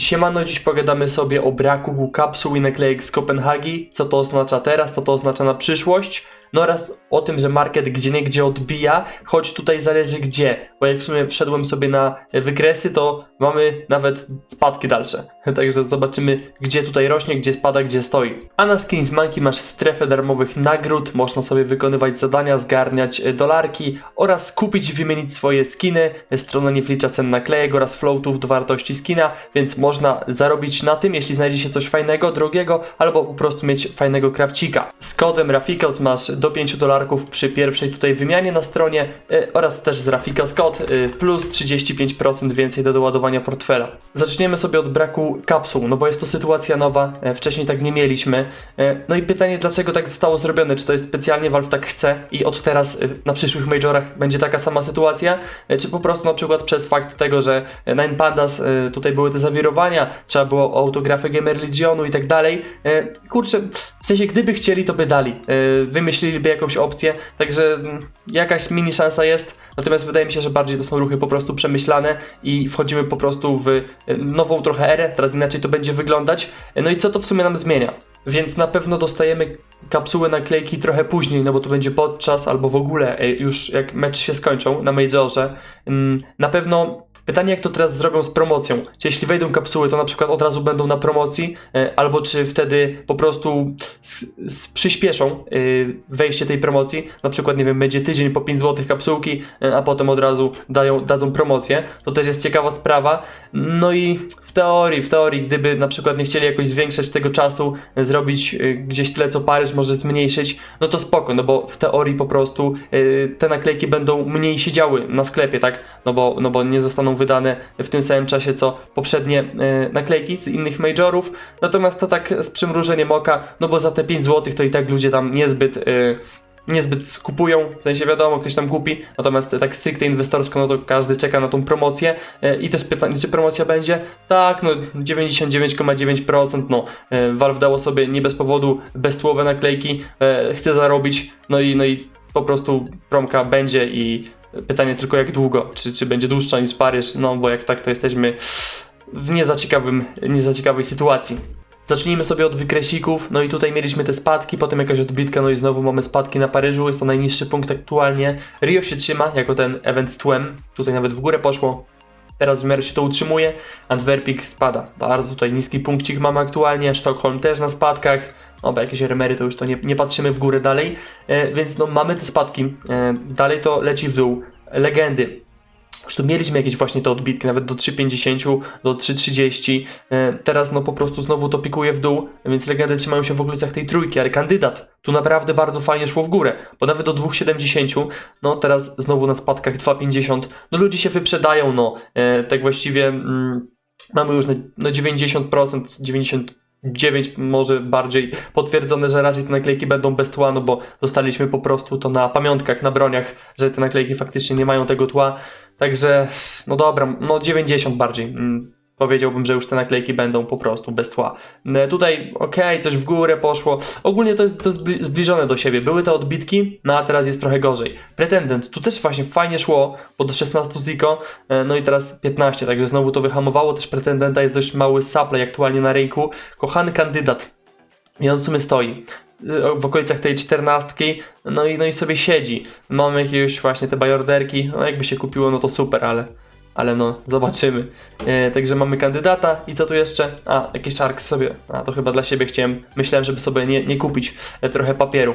Siemano, dziś pogadamy sobie o braku kapsuł i naklejek z Kopenhagi, co to oznacza teraz, co to oznacza na przyszłość, no oraz o tym, że market gdzie nie gdzie odbija, choć tutaj zależy gdzie, bo jak w sumie wszedłem sobie na wykresy, to mamy nawet spadki dalsze, także zobaczymy gdzie tutaj rośnie, gdzie spada, gdzie stoi. A na Skins Monkey masz strefę darmowych nagród, można sobie wykonywać zadania, zgarniać e, dolarki oraz kupić wymienić swoje skiny, strona nie wlicza cen naklejek oraz floatów do wartości skina, więc można zarobić na tym, jeśli znajdzie się coś fajnego, drogiego, albo po prostu mieć fajnego krawcika. Z kodem Rafikos masz do 5 dolarków przy pierwszej tutaj wymianie na stronie y, oraz też z Rafikos kod y, plus 35% więcej do doładowania portfela. Zaczniemy sobie od braku kapsuł, no bo jest to sytuacja nowa, e, wcześniej tak nie mieliśmy. E, No i pytanie, dlaczego tak zostało zrobione? Czy to jest specjalnie Valve tak chce i od teraz y, na przyszłych majorach będzie taka sama sytuacja? E, Czy po prostu na przykład przez fakt tego, że Nine Pandas e, tutaj były te zawirowania, trzeba było o autografy Gamer Legionu i tak dalej. E, Kurczę, w sensie gdyby chcieli, to by dali. E, Wymyśliliby jakąś opcję, także mm, jakaś mini szansa jest. Natomiast wydaje mi się, że bardziej to są ruchy po prostu przemyślane i wchodzimy po prostu w e, nową trochę erę, teraz inaczej to będzie wyglądać. No i co to w sumie nam zmienia? Więc na pewno dostajemy kapsuły naklejki trochę później, no bo to będzie podczas albo w ogóle już jak mecze się skończą na Majorze. Mm, Na pewno pytanie jak to teraz zrobią z promocją. Czy jeśli wejdą kapsuły, to na przykład od razu będą na promocji, e, albo czy wtedy po prostu przyspieszą e, wejście tej promocji. Na przykład, nie wiem, będzie tydzień po 5 zł kapsułki, e, a potem od razu dają, dadzą promocję. To też jest ciekawa sprawa. No i w teorii, w teorii, gdyby na przykład nie chcieli jakoś zwiększać tego czasu, zrobić gdzieś tyle co Paryż, może zmniejszyć, no to spoko, no bo w teorii po prostu te naklejki będą mniej siedziały na sklepie, tak? No bo, no bo nie zostaną wydane w tym samym czasie co poprzednie e, naklejki z innych majorów. Natomiast to tak z przymrużeniem oka, no bo za te 5 zł to i tak ludzie tam niezbyt. E, niezbyt kupują, w sensie wiadomo, ktoś tam kupi, natomiast tak stricte inwestorsko, no to każdy czeka na tą promocję e, i też pytanie, czy promocja będzie? Tak, no 99,9%, no Valve dało sobie nie bez powodu beztłowe naklejki, chce zarobić, no i, no i po prostu promka będzie i pytanie tylko jak długo, czy, czy będzie dłuższa niż Paryż, no bo jak tak to jesteśmy w nie za ciekawym, nie za ciekawej sytuacji. Zacznijmy sobie od wykresików, no i tutaj mieliśmy te spadki, potem jakaś odbitka, no i znowu mamy spadki na Paryżu, jest to najniższy punkt aktualnie. Rio się trzyma jako ten event z tłem, tutaj nawet w górę poszło, teraz w miarę się to utrzymuje, Antwerpik spada, bardzo tutaj niski punkcik mamy aktualnie, Sztokholm też na spadkach, bo jakieś remery to już to nie, nie patrzymy w górę dalej, e, więc no mamy te spadki, e, dalej to leci w dół, legendy, już tu mieliśmy jakieś właśnie te odbitki, nawet do 3,50, do 3,30. E, Teraz no po prostu znowu to pikuje w dół, więc legendy trzymają się w okolicach tej trójki, ale kandydat tu naprawdę bardzo fajnie szło w górę, bo nawet do 2,70, no teraz znowu na spadkach 2,50. No ludzie się wyprzedają, no. Tak właściwie mm, mamy już na, no 90%, 99 może bardziej potwierdzone, że raczej te naklejki będą bez tła, no bo dostaliśmy po prostu to na pamiątkach, na broniach, że te naklejki faktycznie nie mają tego tła. Także, no dobra, no 90 bardziej. Powiedziałbym, że już te naklejki będą po prostu bez tła. E, Tutaj, okej, coś w górę poszło. Ogólnie to jest, to zbliżone do siebie. Były te odbitki, no a teraz jest trochę gorzej. Pretendent, tu też właśnie fajnie szło, bo do 16 ziko, e, no i teraz 15, także znowu to wyhamowało. Też pretendenta jest dość mały supply aktualnie na rynku. Kochany kandydat. I on w sumie stoi y, w okolicach tej czternastki, no i, no i sobie siedzi. Mamy jakieś właśnie te bajorderki, no jakby się kupiło, no to super, ale, ale no zobaczymy. E, także mamy kandydata i co tu jeszcze? A, jakieś Sharks sobie, a to chyba dla siebie chciałem, myślałem, żeby sobie nie, nie kupić e, trochę papieru.